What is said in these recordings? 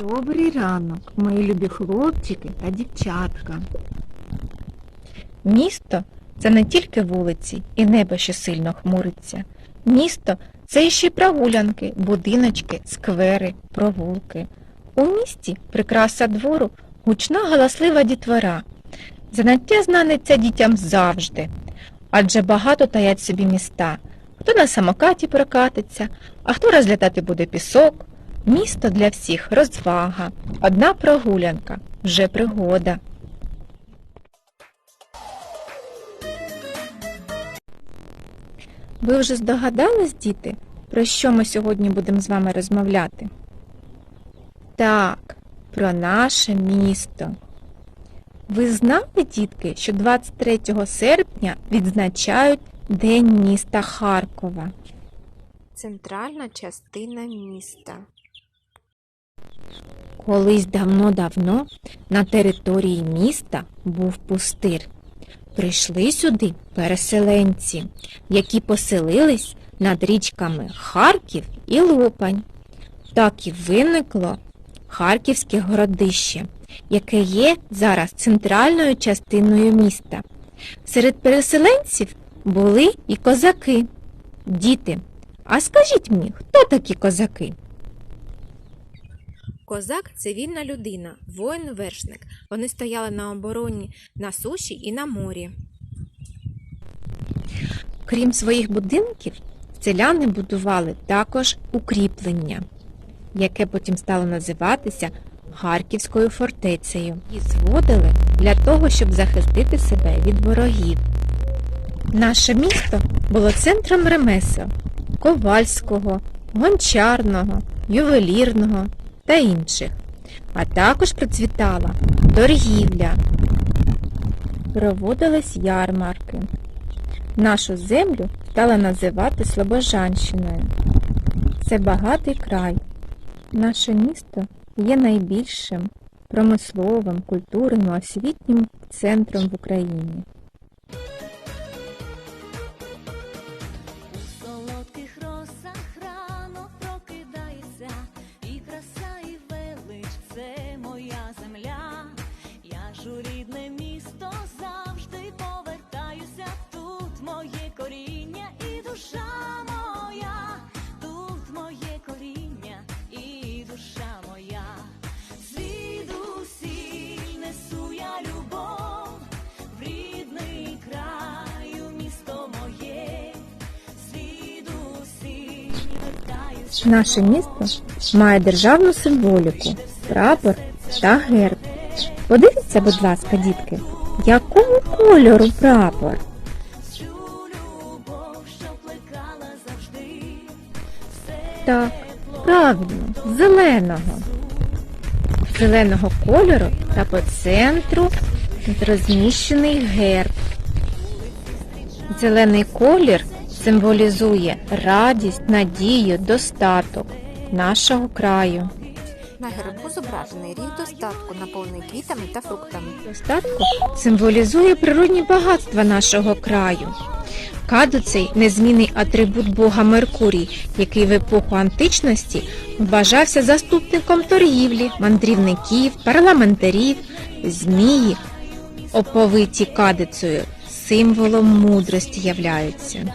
Добрий ранок, мої любі хлопчики та дівчатка. Місто це не тільки вулиці і небо, що сильно хмуриться. Місто це ще й прогулянки, будиночки, сквери, провулки. У місті прикраса двору гучна галаслива дітвора. Заняття знанеться дітям завжди, адже багато таять собі міста. Хто на самокаті прокатиться, а хто розглядати буде пісок. Місто для всіх розвага, одна прогулянка, вже пригода. Ви вже здогадались, діти, про що ми сьогодні будемо з вами розмовляти? Так, про наше місто. Ви знали, дітки, що 23 серпня відзначають День міста Харкова? Центральна частина міста. Колись давно-давно на території міста був пустир. Прийшли сюди переселенці, які поселились над річками Харків і Лопань. Так і виникло Харківське городище, яке є зараз центральною частиною міста. Серед переселенців були і козаки. Діти, а скажіть мені, хто такі козаки? Козак це вільна людина, воїн-вершник. Вони стояли на обороні на суші і на морі. Крім своїх будинків, селяни будували також укріплення, яке потім стало називатися Харківською фортецею. Її зводили для того, щоб захистити себе від ворогів. Наше місто було центром ремесел ковальського, гончарного, ювелірного та інших, а також процвітала торгівля. Проводились ярмарки. Нашу землю стали називати Слобожанщиною. Це багатий край. Наше місто є найбільшим промисловим, культурним, освітнім центром в Україні. Наше місто має державну символіку, прапор та герб. Подивіться, будь ласка, дітки, якого кольору прапор? Так, правильно, зеленого. Зеленого кольору та по центру розміщений герб. Зелений колір символізує радість, надію, достаток нашого краю. На гербу зображений рік достатку, наповнений квітами та фруктами. Достатку символізує природні багатства нашого краю. Кадуцей незмінний атрибут бога Меркурій, який в епоху античності вважався заступником торгівлі, мандрівників, парламентарів, змії, оповиті кадицею, символом мудрості являються.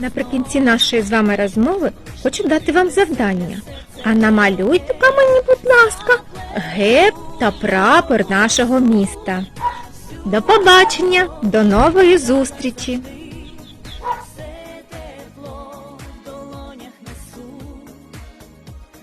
Наприкінці нашої з вами розмови хочу дати вам завдання. А намалюйте-ка мені, будь ласка, геп та прапор нашого міста. До побачення, до нової зустрічі!